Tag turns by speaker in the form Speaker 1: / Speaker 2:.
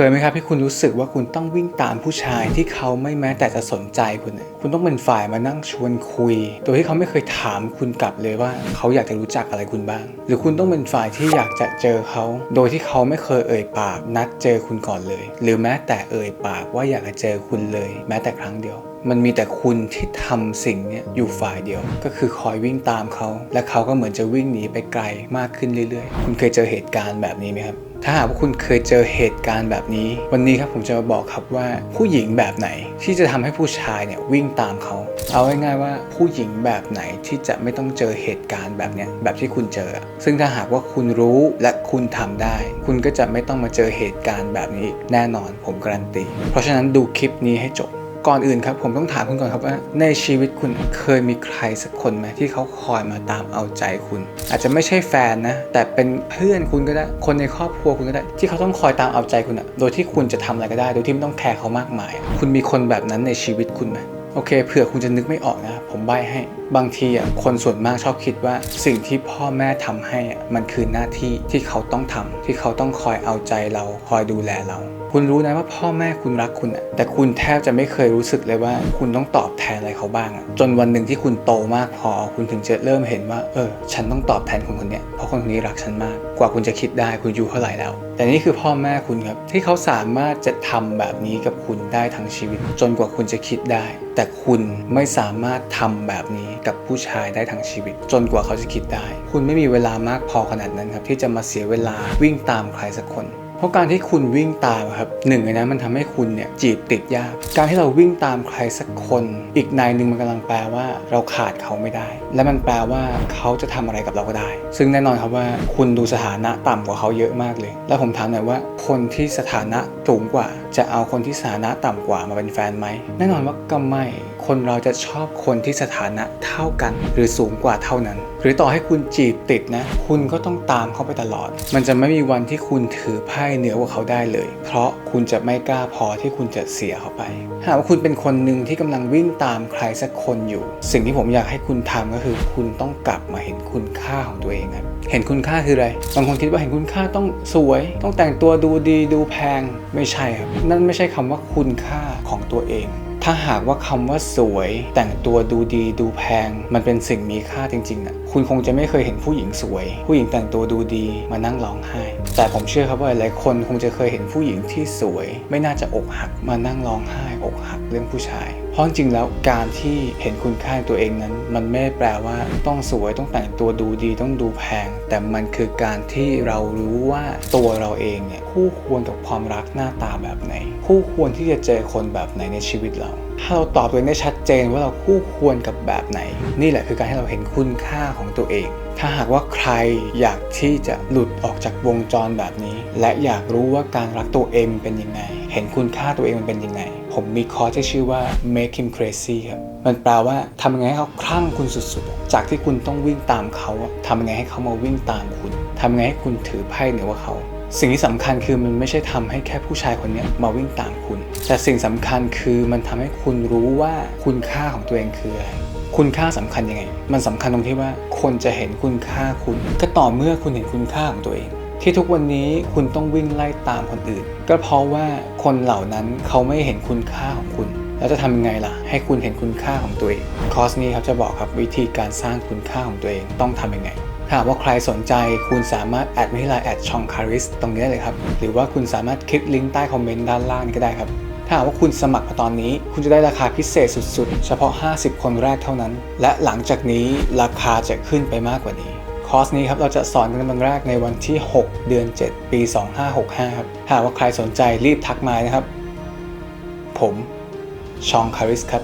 Speaker 1: คยไหมครับที่คุณรู้สึกว่าคุณต้องวิ่งตามผู้ชายที่เขาไม่แม้แต่จะสนใจคุณเลยคุณต้องเป็นฝ่ายมานั่งชวนคุย โดยที่เขาไม่เคยถามคุณกลับเลยว่า เขาอยากจะรู้จักอะไรคุณบ้าง หรือคุณต้องเป็นฝ่ายที่อยากจะเจอเขา โดยที่เขาไม่เคยเอ่ยปาก นัดเจอคุณก่อนเลย หรือแม้แต่เอ่ยปากว่าอยากจะเจอคุณเลย แม้แต่ครั้งเดียวมันมีแต่คุณที่ทำสิ่งนี้อยู่ฝ่ายเดียว ก็คือคอยวิ่งตามเขา และเขาก็เหมือนจะวิ่งหนีไปไกลมากขึ้นเรื่อยๆ คุณเคยเจอเหตุการณ์แบบนี้ไหมครับ ถ้าหากว่าคุณเคยเจอเหตุการณ์แบบนี้ วันนี้ครับผมจะมาบอกครับว่าผู้หญิงแบบไหนที่จะทำให้ผู้ชายเนี่ยวิ่งตามเขา เอาง่ายๆว่าผู้หญิงแบบไหนที่จะไม่ต้องเจอเหตุการณ์แบบเนี้ยแบบที่คุณเจอ ซึ่งถ้าหากว่าคุณรู้และคุณทำได้ คุณก็จะไม่ต้องมาเจอเหตุการณ์แบบนี้อีกแน่นอนผมการันตี เพราะฉะนั้นดูคลิปนี้ให้จบ ก่อนอื่นครับผมต้องถามคุณก่อนครับว่าในชีวิตคุณเคยมีใครสักคนไหมที่เขาคอยมาตามเอาใจคุณ อาจจะไม่ใช่แฟนนะ แต่เป็นเพื่อนคุณก็ได้ คนในครอบครัวคุณก็ได้ ที่เขาต้องคอยตามเอาใจคุณอะโดยที่คุณจะทำอะไรก็ได้ โดยที่ไม่ต้องแคร์เขามากมาย คุณมีคนแบบนั้นในชีวิตคุณไหมโอเคเผื่อคุณจะนึกไม่ออกนะผมใบให้ บางทีอะคนส่วนมากชอบคิดว่าสิ่งที่พ่อแม่ทำให้อะมันคือหน้าที่ที่เขาต้องทำที่เขาต้องคอยเอาใจเราคอยดูแลเรา คุณรู้นะว่าพ่อแม่คุณรักคุณอะแต่คุณแทบจะไม่เคยรู้สึกเลยว่า คุณต้องตอบแทนอะไรเขาบ้างอะจนวันหนึ่งที่คุณโตมากพอ คุณถึงจะเริ่มเห็นว่าเออ ฉันต้องตอบแทนคนคนเนี้ยเพราะคนคนนี้รักฉันมาก กว่าคุณจะคิดได้คุณอายู่เท่าไหร่แล้ว แต่นี่คือพ่อแม่คุณครับที่เขาสามารถจะทำแบบนี้กับคุณได้ทั้งชีวิต จนกว่าคุณจะคิดได้ แต่คุณไม่สามารถทำแบบนี้กับผู้ชายได้ทั้งชีวิต จนกว่าเขาจะคิดได้ คุณไม่มีเวลามากพอขนาดนั้นครับที่จะมาเสียเวลาวิ่งตามใครสักคนเพราะการที่คุณวิ่งตามครับหนึ่งในนั้นมันทำให้คุณเนี่ยจีบติดยาก การที่เราวิ่งตามใครสักคน อีกในหนึ่งมันกำลังแปลว่าเราขาดเขาไม่ได้ และมันแปลว่าเขาจะทำอะไรกับเราก็ได้ ซึ่งแน่นอนครับว่าคุณดูสถานะต่ำกว่าเขาเยอะมากเลย แล้วผมถามหน่อยว่า คนที่สถานะสูงกว่า จะเอาคนที่สถานะต่ำกว่ามาเป็นแฟนไหมแน่นอนว่าก็ไม่ คนเราจะชอบคนที่สถานะเท่ากัน หรือสูงกว่าเท่านั้น หรือต่อให้คุณจีบติดนะ คุณก็ต้องตามเขาไปตลอด มันจะไม่มีวันที่คุณถือไพ่เหนือกว่าเขาได้เลย เพราะคุณจะไม่กล้าพอที่คุณจะเสียเขาไป หากว่าคุณเป็นคนหนึ่งที่กำลังวิ่งตามใครสักคนอยู่ สิ่งที่ผมอยากให้คุณทำก็คือ คุณต้องกลับมาเห็นคุณค่าของตัวเองครับเห็นคุณค่าคืออะไรบางคนคิดว่าเห็นคุณค่าต้องสวย ต้องแต่งตัวดูดีดูแพงไม่ใช่ครับนั่นไม่ใช่คำว่าคุณค่าของตัวเอง ถ้าหากว่าคำว่าสวย แต่งตัวดูดีดูแพง มันเป็นสิ่งมีค่าจริงๆนะคุณคงจะไม่เคยเห็นผู้หญิงสวย ผู้หญิงแต่งตัวดูดีมานั่งร้องไห้ แต่ผมเชื่อครับว่าหลายคนคงจะเคยเห็นผู้หญิงที่สวย ไม่น่าจะอกหักมานั่งร้องไห้อกหักเรื่องผู้ชาย ราะจริงแล้วการที่เห็นคุณค่าตัวเองนั้น มันไม่ได้แปลว่าต้องสวยต้องแต่งตัวดูดีต้องดูแพง แต่มันคือการที่เรารู้ว่าตัวเราเองเนี่ยคู่ควรกับความรักหน้าตาแบบไหน คู่ควรที่จะเจอคนแบบไหนในชีวิตเราถ้าเราตอบตัวเองได้ชัดเจนว่าเราคู่ควรกับแบบไหน นี่แหละคือการให้เราเห็นคุณค่าของตัวเอง ถ้าหากว่าใครอยากที่จะหลุดออกจากวงจรแบบนี้ และอยากรู้ว่าการรักตัวเองเป็นยังไง เห็นคุณค่าตัวเองมันเป็นยังไง ผมมีคอร์สที่ชื่อว่า make him crazy ครับ มันแปลว่าทำยังไงให้เขาคลั่งคุณสุดๆ จากที่คุณต้องวิ่งตามเขาอะทำยังไงให้เขามาวิ่งตามคุณทำยังไงให้คุณถือไพ่เหนือกว่าเขา สิ่งที่สำคัญคือมันไม่ใช่ทำให้แค่ผู้ชายคนเนี้ยมาวิ่งตามคุณ แต่สิ่งสำคัญคือมันทำให้คุณรู้ว่าคุณค่าของตัวเองคืออะไรคุณค่าสำคัญยังไง มันสำคัญตรงที่ว่าคนจะเห็นคุณค่าคุณ ก็ต่อเมื่อคุณเห็นคุณค่าของตัวเอง ที่ทุกวันนี้คุณต้องวิ่งไล่ตามคนอื่น ก็เพราะว่าคนเหล่านั้นเขาไม่เห็นคุณค่าของคุณแล้วจะทำยังไงล่ะ ให้คุณเห็นคุณค่าของตัวเอง คอร์สนี้ครับจะบอกครับวิธีการสร้างคุณค่าของตัวเองต้องทำยังไงถ้าหากว่าใครสนใจคุณสามารถแอดมาที่ไลน์แอดชองคาริสตรงนี้ได้เลยครับ หรือว่าคุณสามารถคลิกลิงก์ใต้คอมเมนต์ด้านล่างก็ได้ครับ ถ้าหากว่าคุณสมัครมาตอนนี้ คุณจะได้ราคาพิเศษสุดๆ เฉพาะ 50 คนแรกเท่านั้น และหลังจากนี้ราคาจะขึ้นไปมากกว่านี้ คอร์สนี้ครับเราจะสอนกันวันแรกในวันที่ 6 เดือน 7 ปี 2565 ครับถ้าหากว่าใครสนใจรีบทักมานะครับ ผมชองคาริสครับ